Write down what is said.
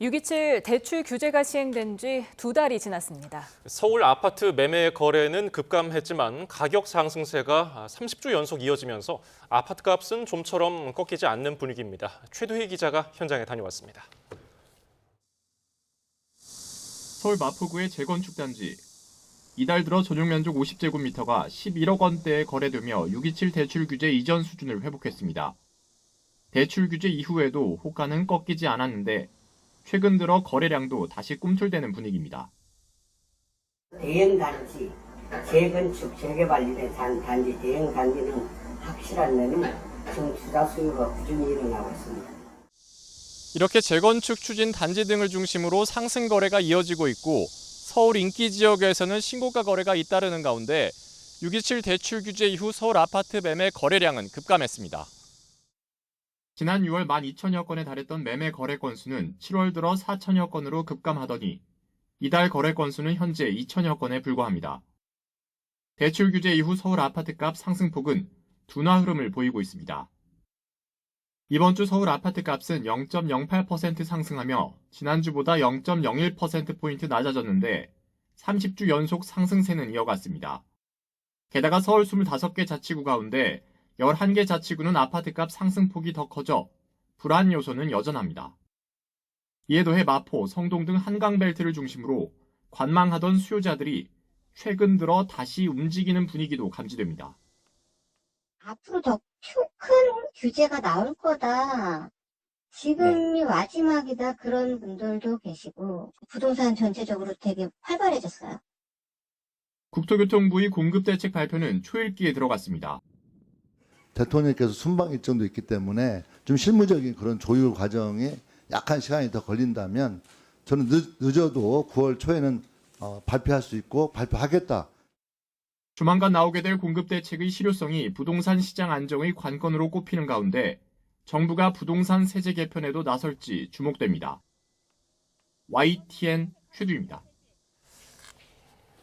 6.27 대출 규제가 시행된 지 두 달이 지났습니다. 서울 아파트 매매 거래는 급감했지만 가격 상승세가 30주 연속 이어지면서 아파트 값은 좀처럼 꺾이지 않는 분위기입니다. 최두희 기자가 현장에 다녀왔습니다. 서울 마포구의 재건축 단지. 이달 들어 전용 면적 50제곱미터가 11억 원대에 거래되며 627 대출 규제 이전 수준을 회복했습니다. 대출 규제 이후에도 호가는 꺾이지 않았는데 최근 들어 거래량도 다시 꿈틀대는 분위기입니다. 대형 단지, 재건축, 재개발일의 단, 단지, 대형 단지는 확실한 면이 지금 투자 수요가 꾸준히 일어나고 있습니다. 이렇게 재건축 추진 단지 등을 중심으로 상승 거래가 이어지고 있고 서울 인기 지역에서는 신고가 거래가 잇따르는 가운데 627 대출 규제 이후 서울 아파트 매매 거래량은 급감했습니다. 지난 6월 12,000여 건에 달했던 매매 거래 건수는 7월 들어 4천여 건으로 급감하더니 이달 거래 건수는 현재 2천여 건에 불과합니다. 대출 규제 이후 서울 아파트값 상승폭은 둔화 흐름을 보이고 있습니다. 이번 주 서울 아파트 값은 0.08% 상승하며 지난주보다 0.01%포인트 낮아졌는데 30주 연속 상승세는 이어갔습니다. 게다가 서울 25개 자치구 가운데 11개 자치구는 아파트값 상승폭이 더 커져 불안 요소는 여전합니다. 이에 더해 마포, 성동 등 한강벨트를 중심으로 관망하던 수요자들이 최근 들어 다시 움직이는 분위기도 감지됩니다. 앞으로 더 큰 규제가 나올 거다. 지금이 마지막이다. 그런 분들도 계시고, 부동산 전체적으로 되게 활발해졌어요. 국토교통부의 공급대책 발표는 초읽기에 들어갔습니다. 대통령께서 순방 일정도 있기 때문에 좀 실무적인 그런 조율 과정에 약한 시간이 더 걸린다면 저는 늦, 늦어도 9월 초에는 어, 발표할 수 있고 발표하겠다. 조만간 나오게 될 공급 대책의 실효성이 부동산 시장 안정의 관건으로 꼽히는 가운데 정부가 부동산 세제 개편에도 나설지 주목됩니다. YTN 최두입니다.